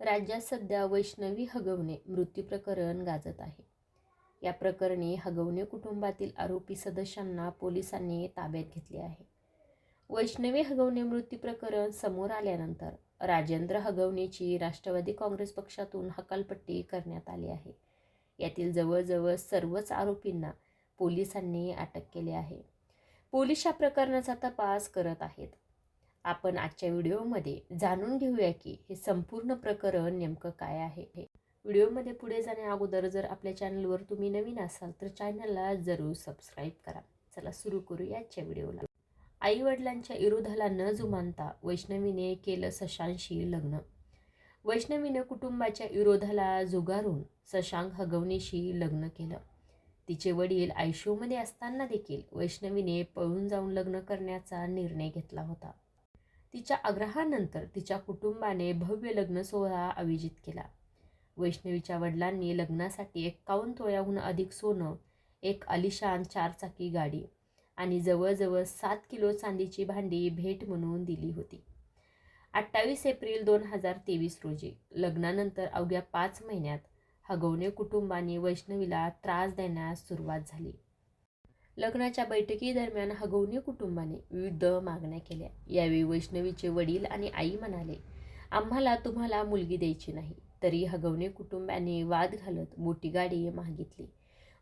राज्यात सध्या वैष्णवी हगवणे मृत्यू प्रकरण गाजत आहे. या प्रकरणी हगवणे कुटुंबातील आरोपी सदस्यांना पोलिसांनी ताब्यात घेतले आहे. वैष्णवी हगवणे मृत्यू प्रकरण समोर आल्यानंतर राजेंद्र हगवणेची राष्ट्रवादी काँग्रेस पक्षातून हकालपट्टी करण्यात आली आहे. यातील जवळजवळ सर्वच आरोपींना पोलिसांनी अटक केली आहे. पोलीस या प्रकरणाचा तपास करत आहेत. आपण आजच्या व्हिडिओमध्ये जाणून घेऊया की हे संपूर्ण प्रकरण नेमकं काय आहे हे. व्हिडिओमध्ये पुढे जाण्या अगोदर जर आपल्या चॅनलवर तुम्ही नवीन असाल तर चॅनलला जरूर सबस्क्राईब करा. चला सुरू करू आजच्या व्हिडिओला. आई वडिलांच्या विरोधाला न जुमानता वैष्णवीने केलं सशांशी लग्न. वैष्णवीने कुटुंबाच्या विरोधाला जुगारून सशांक हगवणीशी लग्न केलं. तिचे वडील आयशोमध्ये असताना देखील वैष्णवीने पळून जाऊन लग्न करण्याचा निर्णय घेतला होता. तिच्या आग्रहानंतर तिच्या कुटुंबाने भव्य लग्न सोहळा आयोजित केला. वैष्णवीच्या वडिलांनी लग्नासाठी एक्कावन्न तोळ्याहून अधिक सोनं एक आलिशान चारचाकी गाडी आणि जवळजवळ सात किलो चांदीची भांडी भेट म्हणून दिली होती. अठ्ठावीस एप्रिल दोन हजार तेवीस रोजी लग्नानंतर अवघ्या पाच महिन्यात हगवणे कुटुंबाने वैष्णवीला त्रास देण्यास सुरुवात झाली. लग्नाच्या बैठकीदरम्यान हगवणे कुटुंबाने विविध मागण्या केल्या. यावेळी वैष्णवीचे वडील आणि आई म्हणाले आम्हाला तुम्हाला मुलगी द्यायची नाही. तरी हगवणे कुटुंबाने वाद घालत मोठी गाडी मागितली.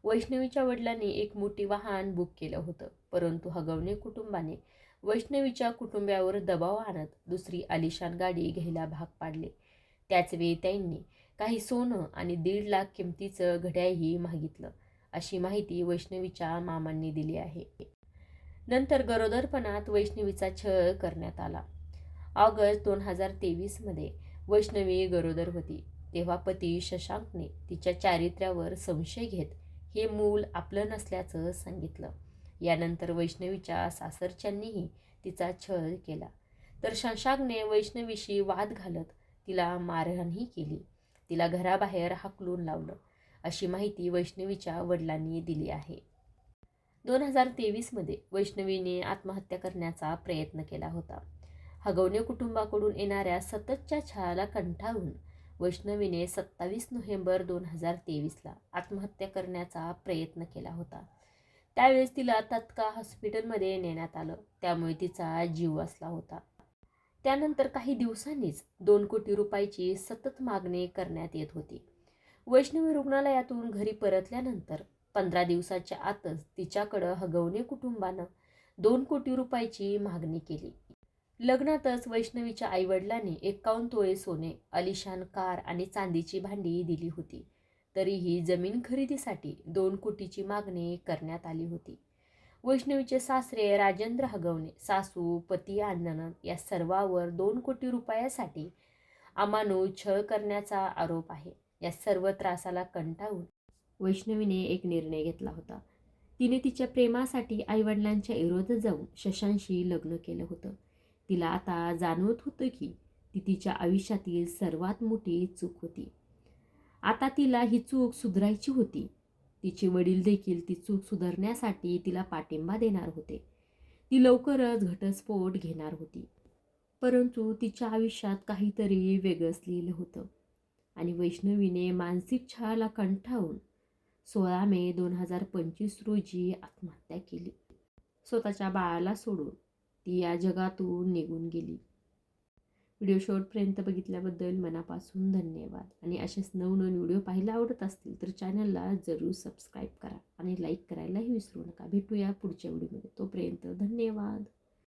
वैष्णवीच्या वडिलांनी एक मोठी वाहन बुक केलं होतं. परंतु हगवणे कुटुंबाने वैष्णवीच्या कुटुंबावर दबाव आणत दुसरी आलिशान गाडी घ्यायला भाग पाडले. त्याचवेळी त्यांनी काही सोनं आणि दीड लाख किमतीचं घड्याळही मागितलं. अशी माहिती वैष्णवीच्या मामांनी दिली आहे. नंतर गरोदरपणात वैष्णवीचा छळ करण्यात आला. ऑगस्ट दोन हजार तेवीसमध्ये वैष्णवी गरोदर होती. तेव्हा पती शशांकने तिच्या चारित्र्यावर संशय घेत हे मूल आपलं नसल्याचं सांगितलं. यानंतर वैष्णवीच्या सासरच्यांनीही तिचा छळ केला. तर शशांकने वैष्णवीशी वाद घालत तिला मारहाणही केली. तिला घराबाहेर हाकलून लावलं. अशी माहिती वैष्णवीच्या वडिलांनी दिली आहे. दोन हजार तेवीसमध्ये वैष्णवीने आत्महत्या करण्याचा प्रयत्न केला होता. हगवणे कुटुंबाकडून येणाऱ्या सततच्या छळाला कंटाळून वैष्णवीने सत्तावीस नोव्हेंबर दोन हजार तेवीसला आत्महत्या करण्याचा प्रयत्न केला होता. त्यावेळेस तिला तत्काळ हॉस्पिटलमध्ये नेण्यात आलं. त्यामुळे तिचा जीव वाचला होता. त्यानंतर काही दिवसांनीच दोन कोटी रुपयाची सतत मागणी करण्यात येत होती. वैष्णवी रुग्णालयातून घरी परतल्यानंतर पंधरा दिवसाच्या आतच तिच्याकडं हगवणे कुटुंबानं दोन कोटी रुपयाची मागणी केली. लग्नातच वैष्णवीच्या आईवडिलांनी एकावन्न तोळे सोने अलिशान कार आणि चांदीची भांडी दिली होती. तरीही जमीन खरेदीसाठी दोन कोटीची मागणी करण्यात आली होती. वैष्णवीचे सासरे राजेंद्र हगवणे सासू पती आनंद या सर्वावर दोन कोटी रुपयासाठी अमानू छळ करण्याचा आरोप आहे. या सर्व त्रासाला कंटाळून वैष्णवीने एक निर्णय घेतला होता. तिने तिच्या प्रेमासाठी आईवडिलांच्या विरोधात जाऊन शशांशी लग्न केलं होतं. तिला आता जाणवत होतं की ती तिच्या आयुष्यातील सर्वात मोठी चूक होती. आता तिला ही चूक सुधारायची होती. तिचे वडील देखील ती चूक सुधारण्यासाठी तिला पाठिंबा देणार होते. ती लवकरच घटस्फोट घेणार होती. परंतु तिच्या आयुष्यात काहीतरी वेगळंच लिहिलं होतं. आणि वैष्णवीने मानसिक छळाला कंठावून सोळा मे दोन हजार पंचवीस रोजी आत्महत्या केली. स्वतःच्या बाळाला सोडून ती या जगातून निघून गेली. व्हिडिओ शॉर्टपर्यंत बघितल्याबद्दल मनापासून धन्यवाद. आणि असेच नवनवीन व्हिडिओ पाहायला आवडत असतील तर चॅनलला जरूर सबस्क्राईब करा आणि लाईक करायलाही विसरू नका. भेटूया पुढच्या व्हिडिओमध्ये. तोपर्यंत धन्यवाद.